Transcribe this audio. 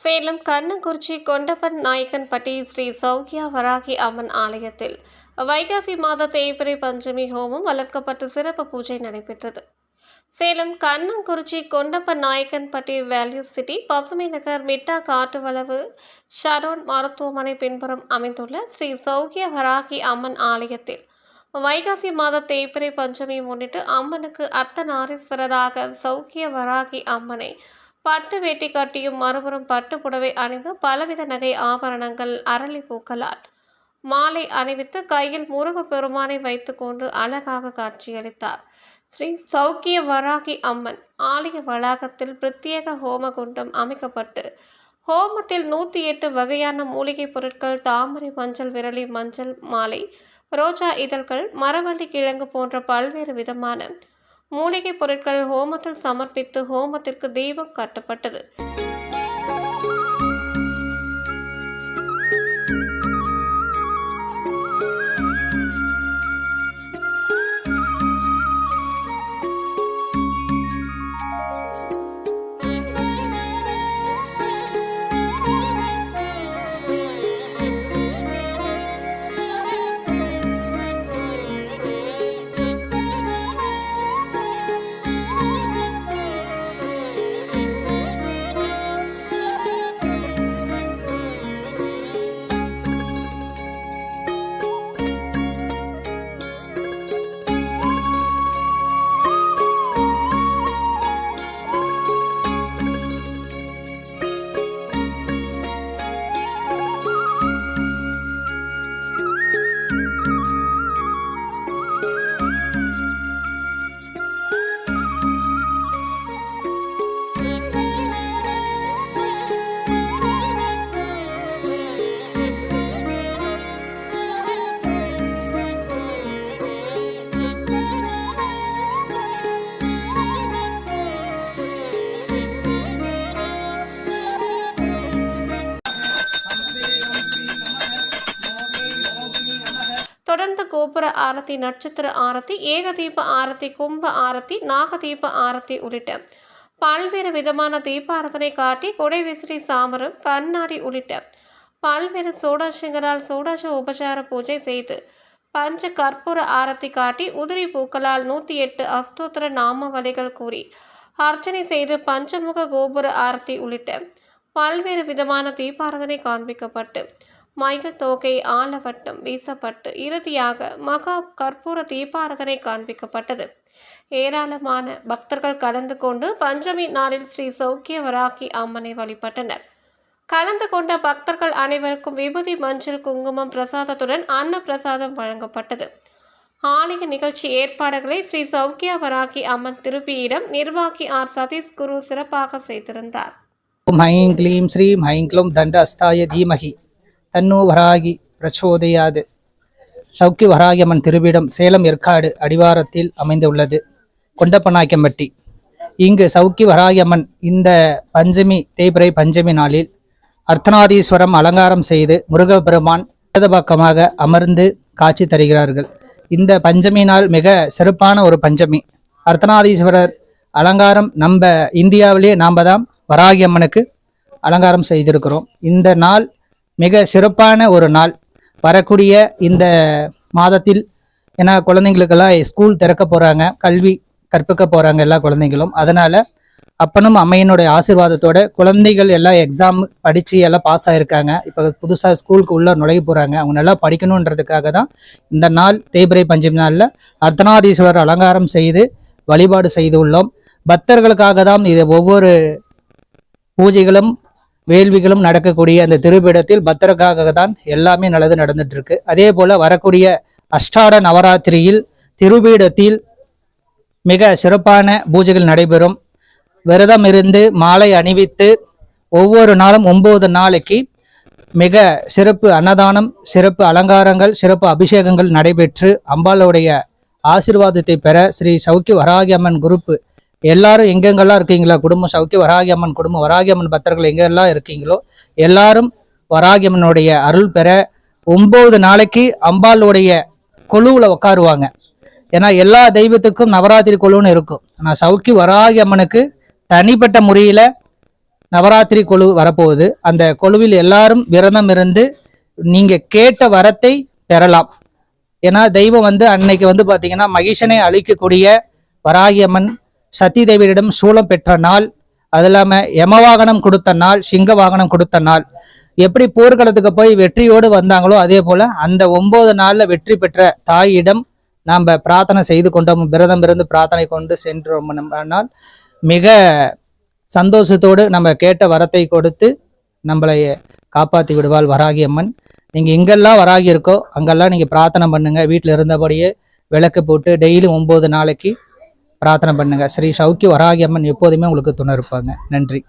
சேலம் கண்ணங்குறிச்சி கொண்டப்பன் நாயக்கன்பட்டி ஸ்ரீ சௌக்கியா வராகி அம்மன் ஆலயத்தில் வைகாசி மாத தேய்பிரை பஞ்சமி ஹோமம் வளர்க்கப்பட்டு சிறப்பு பூஜை நடைபெற்றது. சேலம் கண்ணங்குறிச்சி கொண்டப்பன் நாயக்கன்பட்டி வேல்யூ சிட்டி பசுமை நகர் மிட்டா காட்டுவளவு ஷரோன் மருத்துவமனை பின்புறம் அமைந்துள்ள ஸ்ரீ சௌக்கிய வராகி அம்மன் ஆலயத்தில் வைகாசி மாத தேய்பிரை பஞ்சமி முன்னிட்டு அம்மனுக்கு அர்த்தநாரீஸ்வரராக சௌக்கிய வராகி அம்மனை பட்டு வேட்டி கட்டியும் மறுபுறம் பட்டு புடவை அணிந்து பலவித நகை ஆபரணங்கள் அரளி பூக்களால் மாலை அணிவித்து கையில் முருகப்பெருமானை வைத்துக்கொண்டு அழகாக காட்சியளித்தார். ஸ்ரீ சௌக்கிய வராகி அம்மன் ஆலய வளாகத்தில் பிரத்யேக ஹோமகுண்டம் அமைக்கப்பட்டு ஹோமத்தில் நூற்றி எட்டு வகையான மூலிகைப் பொருட்கள் தாமரை மஞ்சள் விரலி மஞ்சள் மாலை ரோஜா இதழ்கள் மரவள்ளி கிழங்கு போன்ற பல்வேறு விதமான மூலிகைப் பொருட்கள் ஹோமத்தில் சமர்ப்பித்து ஹோமத்திற்கு தீபம் காட்டப்பட்டது. கோபுர ஆரத்தி நட்சத்திர ஆரத்தி ஏகதீப ஆரத்தி கும்ப ஆரத்தி நாகதீப ஆரத்தி உள்ளிட்ட பல்வேறு விதமான தீபாரதனை காட்டி கொடை விசிறி சாமரம் கண்ணாடி உள்ளிட்ட பல்வேறு சோடாசங்களால் சோடாச உபசார பூஜை செய்து பஞ்ச கற்பூர ஆரத்தி காட்டி உதிரி பூக்களால் நூற்றி எட்டு அஷ்டோத்திர நாமவலிகள் கூறி அர்ச்சனை செய்து பஞ்சமுக கோபுர ஆரத்தி உள்ளிட்ட பல்வேறு விதமான தீபாரதனை காண்பிக்கப்பட்டு மயில் தோகை ஆலவட்டம் வீசப்பட்டு இறுதியாக மகா கற்பூர தீபாரதனை காண்பிக்கப்பட்டது. ஏராளமான பக்தர்கள் கலந்து கொண்டு பஞ்சமி நாளில் ஸ்ரீ சௌக்கியவராகி அம்மனை வழிபட்டனர். கலந்து கொண்ட பக்தர்கள் அனைவருக்கும் விபூதி மஞ்சள் குங்குமம் பிரசாதத்துடன் அன்ன பிரசாதம் வழங்கப்பட்டது. ஆலய நிகழ்ச்சி ஏற்பாடுகளை ஸ்ரீ சௌக்கியவராகி அம்மன் திருப்பியிடம் நிர்வாகி ஆர் சதீஷ் குரு சிறப்பாக செய்திருந்தார். ஓம் க்ளீம் ஸ்ரீம் ஐம் தண்ட அஸ்தாய தீமகி தன்னு வராகி பிரச்சோதையாது சௌக்கி வராகியம்மன் திருவிடம் சேலம் ஏற்காடு அடிவாரத்தில் அமைந்துள்ளது. கொண்டப்பநாயக்கம்பட்டி இங்கு சௌக்கி வராகியம்மன் இந்த பஞ்சமி தேய்பிரை பஞ்சமி நாளில் அர்த்தநாதீஸ்வரம் அலங்காரம் செய்து முருகப்பெருமான் பக்கமாக அமர்ந்து காட்சி தருகிறார்கள். இந்த பஞ்சமி நாள் மிக சிறப்பான ஒரு பஞ்சமி. அர்த்தநாதீஸ்வரர் அலங்காரம் நம்ம இந்தியாவிலேயே நாம் தான் வராகி அம்மனுக்கு அலங்காரம் செய்திருக்கிறோம். இந்த நாள் மிக சிறப்பான ஒரு நாள் வரக்கூடிய இந்த மாதத்தில் ஏன்னா குழந்தைங்களுக்கெல்லாம் ஸ்கூல் திறக்க போகிறாங்க கல்வி கற்பிக்க போகிறாங்க எல்லா குழந்தைங்களும் அதனால் அப்பனும் அம்மையினுடைய ஆசிர்வாதத்தோட குழந்தைகள் எல்லாம் எக்ஸாம் படித்து எல்லாம் பாஸ் ஆகிருக்காங்க இப்போ புதுசாக ஸ்கூலுக்கு உள்ளே நுழைய போகிறாங்க அவங்க நல்லா படிக்கணுன்றதுக்காக தான் இந்த நாள் தேய்பிரை பஞ்சமி நாளில் அர்த்தநாதீஸ்வரர் அலங்காரம் செய்து வழிபாடு செய்து உள்ளோம் பக்தர்களுக்காக தான் இது ஒவ்வொரு பூஜைகளும் வேள்விகளும் நடக்கக்கூடிய அந்த திருப்பிடத்தில் பத்திரக்காக தான் எல்லாமே நல்லது நடந்துட்டு இருக்கு அதே போல வரக்கூடிய அஷ்டாட நவராத்திரியில் திருப்பீடத்தில் மிக சிறப்பான பூஜைகள் நடைபெறும். விரதம் இருந்து மாலை அணிவித்து ஒவ்வொரு நாளும் ஒன்பது நாளைக்கு மிக சிறப்பு அன்னதானம் சிறப்பு அலங்காரங்கள் சிறப்பு அபிஷேகங்கள் நடைபெற்று அம்பாளுடைய ஆசிர்வாதத்தை பெற ஸ்ரீ சௌக்கி வராகி அம்மன் குரூப் எல்லாரும் எங்கெங்கெல்லாம் இருக்கீங்களா? குடும்பம் சவுக்கி வராகி அம்மன் குடும்பம் வராகி அம்மன் பக்தர்கள் எங்கெல்லாம் இருக்கீங்களோ எல்லாரும் வராகி அம்மனுடைய அருள் பெற ஒம்பது நாளைக்கு அம்பாளுடைய கொலுவில் உட்காருவாங்க ஏன்னா எல்லா தெய்வத்துக்கும் நவராத்திரி கொழுன்னு இருக்கும். ஆனால் சவுக்கி வராகி அம்மனுக்கு தனிப்பட்ட முறையில் நவராத்திரி கொழு வரப்போகுது. அந்த கொழுவில் எல்லாரும் விரதம் இருந்து நீங்கள் கேட்ட வரத்தை பெறலாம். ஏன்னா தெய்வம் வந்து அன்னைக்கு வந்து பார்த்தீங்கன்னா மகிஷனை அழிக்கக்கூடிய வராகியம்மன் அம்மன் தேவியிடம் சூலம் பெற்ற நாள் அது யம யமவாகனம் கொடுத்த நாள் சிங்க வாகனம் கொடுத்த நாள். எப்படி போர்க்களத்துக்கு போய் வெற்றியோடு வந்தாங்களோ அதே போல் அந்த ஒம்பது நாளில் வெற்றி பெற்ற தாயிடம் நாம் பிரார்த்தனை செய்து கொண்டோம். விரதம் இருந்து பிரார்த்தனை கொண்டு சென்றோம். சென்றோம்னால் மிக சந்தோஷத்தோடு நம்ம கேட்ட வரத்தை கொடுத்து நம்மளை காப்பாற்றி விடுவாள் வராகி அம்மன். நீங்கள் எங்கெல்லாம் வராகி இருக்கோ அங்கெல்லாம் நீங்கள் பிரார்த்தனை பண்ணுங்கள் வீட்டில் இருந்தபடியே விளக்கு போட்டு டெய்லி ஒம்பது நாளைக்கு பிரார்த்தனை பண்ணுங்கள் ஸ்ரீ சௌக்கி வராகி அம்மன் எப்போதுமே உங்களுக்கு துணை இருப்பாங்க. நன்றி.